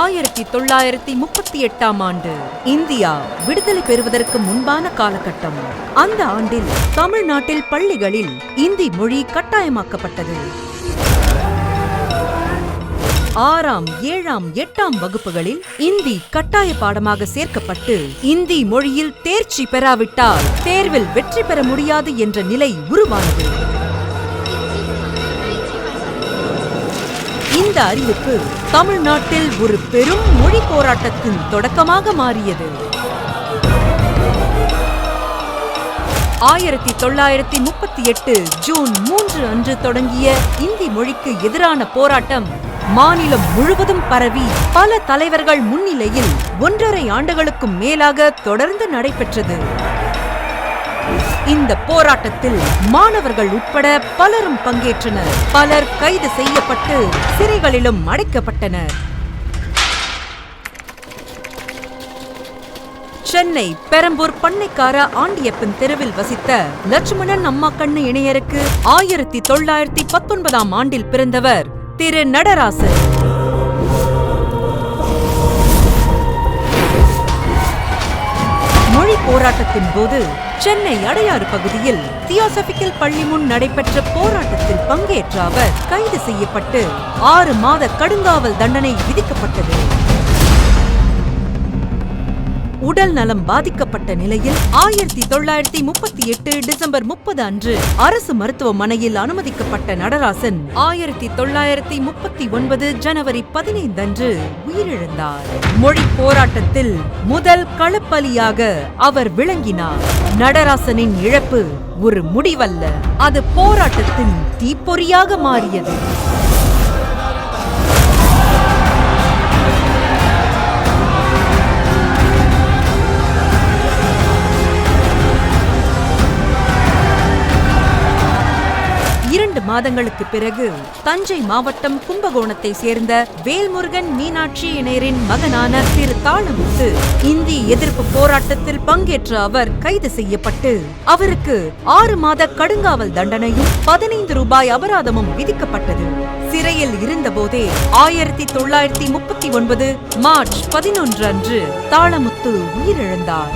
ஆயிரத்தி தொள்ளாயிரத்தி முப்பத்தி எட்டாம் ஆண்டு இந்தியா விடுதலை பெறுவதற்கு முன்பான காலகட்டம். அந்த ஆண்டில் தமிழ்நாட்டில் பள்ளிகளில் இந்தி மொழி கட்டாயமாக்கப்பட்டது. ஆறாம் ஏழாம் எட்டாம் வகுப்புகளில் இந்தி கட்டாய பாடமாக சேர்க்கப்பட்டு இந்தி மொழியில் தேர்ச்சி பெறாவிட்டால் தேர்வில் வெற்றி பெற முடியாது என்ற நிலை உருவானது. இந்த அறிவிப்பு தமிழ்நாட்டில் ஒரு பெரும் மொழி போராட்டத்தின் தொடக்கமாக மாறியது. ஆயிரத்தி தொள்ளாயிரத்தி முப்பத்தி எட்டு ஜூன் மூன்று அன்று தொடங்கிய இந்தி மொழிக்கு எதிரான போராட்டம் மாநிலம் முழுவதும் பரவி பல தலைவர்கள் முன்னிலையில் ஒன்றரை ஆண்டுகளுக்கும் மேலாக தொடர்ந்து நடைபெற்றது. இந்த போராட்டத்தில் மாணவர்கள் உட்பட பலரும் பங்கேற்றனர். பலர் கைது செய்யப்பட்டு சிறைகளிலும் அடைக்கப்பட்டனர். சென்னை பெரம்பூர் பண்ணைக்கார ஆண்டியப்பன் தெருவில் வசித்த லட்சுமணன் அம்மா கண்ணு இணையருக்கு ஆயிரத்தி தொள்ளாயிரத்தி பத்தொன்பதாம் ஆண்டில் பிறந்தவர் திரு நடராசன். போராட்டத்தின் போது சென்னை அடையாறு பகுதியில் தியோசபிக்கல் பள்ளி முன் நடைபெற்ற போராட்டத்தில் பங்கேற்ற அவர் கைது செய்யப்பட்டு ஆறு மாத கடுங்காவல் தண்டனை விதிக்கப்பட்டது. உடல் நலம் பாதிக்கப்பட்ட நிலையில் ஆயிரத்தி தொள்ளாயிரத்தி முப்பத்தி எட்டு டிசம்பர் முப்பது அன்று அரசு மருத்துவமனையில் அனுமதிக்கப்பட்ட நடராசன் ஆயிரத்தி தொள்ளாயிரத்தி முப்பத்தி ஒன்பது ஜனவரி பதினைந்து அன்று உயிரிழந்தார். மொழி போராட்டத்தில் முதல் களப்பலியாக அவர் விளங்கினார். நடராசனின் இழப்பு ஒரு முடிவல்ல. அது போராட்டத்தின் தீப்பொறியாக மாறியது. மாதங்களுக்கு பிறகு தஞ்சை மாவட்டம் கும்பகோணத்தை சேர்ந்த வேல்முருகன் மீனாட்சி இணையரின் மகனான திரு தாளமுத்து இந்தி எதிர்ப்பு போராட்டத்தில் பங்கேற்ற அவர் கைது செய்யப்பட்டு அவருக்கு ஆறு மாத கடுங்காவல் தண்டனையும் பதினைந்து ரூபாய் அபராதமும் விதிக்கப்பட்டது. சிறையில் இருந்தபோதே ஆயிரத்தி தொள்ளாயிரத்தி முப்பத்தி ஒன்பது மார்ச் பதினொன்று அன்று தாளமுத்து உயிரிழந்தார்.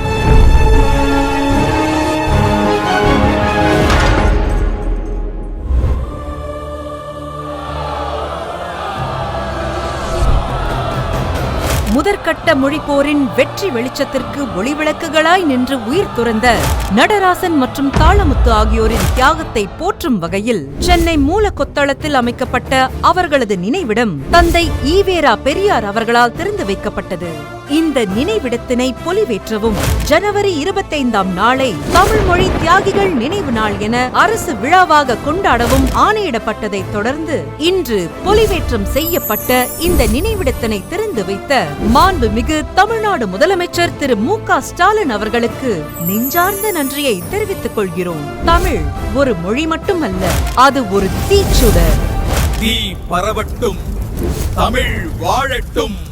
முதற்கட்ட மொழிப்போரின் வெற்றி வெளிச்சத்திற்கு ஒளிவிளக்குகளாய் நின்று உயிர் துறந்த நடராசன் மற்றும் தாளமுத்து ஆகியோரின் தியாகத்தை போற்றும் வகையில் சென்னை மூல கொத்தளத்தில் அமைக்கப்பட்ட அவர்களது நினைவிடம் தந்தை ஈவேரா பெரியார் அவர்களால் திறந்து வைக்கப்பட்டது. இந்த நினைவிடத்தினை பொலிவேற்றவும். ஜனவரி இருபத்தைந்தாம் நாளை தமிழ் மொழி தியாகிகள் நினைவு நாள் என அரசு விழாவாக கொண்டாடவும் ஆணையிடப்பட்டதை தொடர்ந்து இன்று பொலிவேற்றம் செய்யப்பட்ட இந்த நினைவிடத்தினை திறந்து வைத்த மாண்புமிகு தமிழ்நாடு முதலமைச்சர் திரு மு க ஸ்டாலின் அவர்களுக்கு நெஞ்சார்ந்த நன்றியை தெரிவித்துக் கொள்கிறோம். தமிழ் ஒரு மொழி மட்டுமல்ல அது ஒரு தீச்சுடர். தீ பரவட்டும் தமிழ் வாழட்டும்.